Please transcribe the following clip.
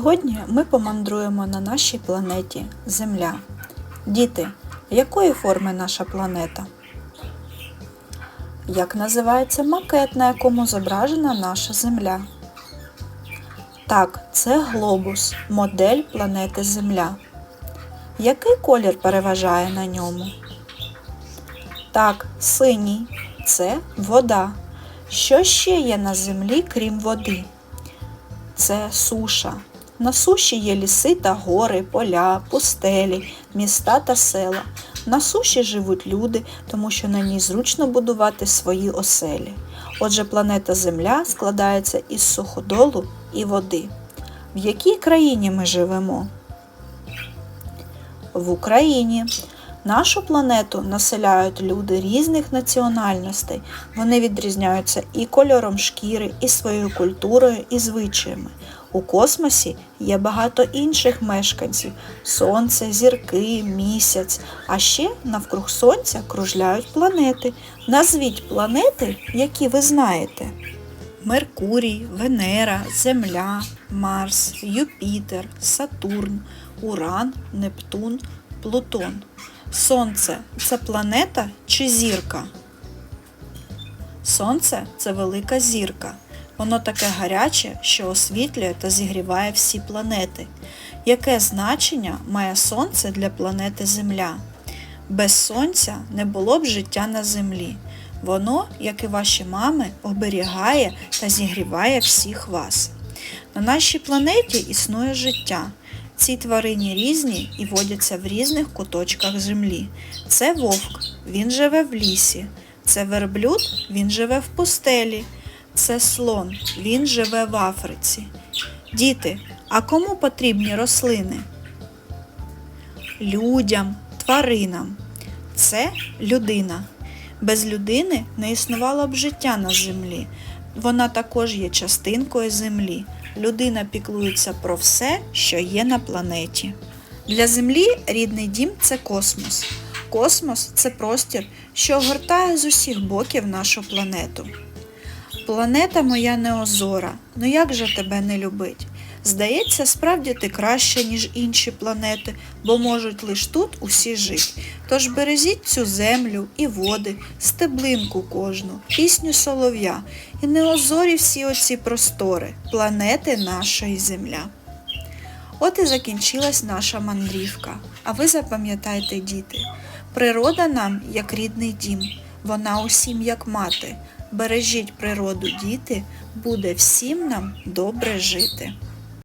Сьогодні ми помандруємо на нашій планеті Земля. Діти, якої форми наша планета? Як називається макет, на якому зображена наша Земля? Так, це глобус, модель планети Земля. Який колір переважає на ньому? Так, синій це вода. Що ще є на землі, крім води? Це суша. На суші є ліси та гори, поля, пустелі, міста та села. На суші живуть люди, тому що на ній зручно будувати свої оселі. Отже, планета Земля складається із суходолу і води. В якій країні ми живемо? В Україні. Нашу планету населяють люди різних національностей. Вони відрізняються і кольором шкіри, і своєю культурою, і звичаями. У космосі є багато інших мешканців: сонце, зірки, місяць. А ще навкруг сонця кружляють планети. Назвіть планети, які ви знаєте. Меркурій, Венера, Земля, Марс, Юпітер, Сатурн, Уран, Нептун, Плутон. Сонце це планета чи зірка? Сонце це велика зірка. Воно таке гаряче, що освітлює та зігріває всі планети. Яке значення має Сонце для планети Земля? Без Сонця не було б життя на Землі. Воно, як і ваші мами, оберігає та зігріває всіх вас. На нашій планеті існує життя. Ці тварині різні і водяться в різних куточках землі. Це вовк, він живе в лісі. Це верблюд, він живе в пустелі. Це слон, він живе в Африці. Діти, а кому потрібні рослини? Людям, тваринам. Це людина. Без людини не існувало б життя на землі. Вона також є частинкою землі. Людина піклується про все, що є на планеті. Для Землі рідний дім це космос. Космос це простір, що огортає з усіх боків нашу планету. Планета моя неозора, ну як же тебе не любить? Здається, справді ти краще, ніж інші планети, бо можуть лиш тут усі жити. Тож бережіть цю землю і води, стеблинку кожну, пісню солов'я, і не озорі всі оці простори, планети нашої земля. От і закінчилась наша мандрівка. А ви запам'ятайте, діти, природа нам як рідний дім, вона усім як мати. Бережіть природу, діти, буде всім нам добре жити.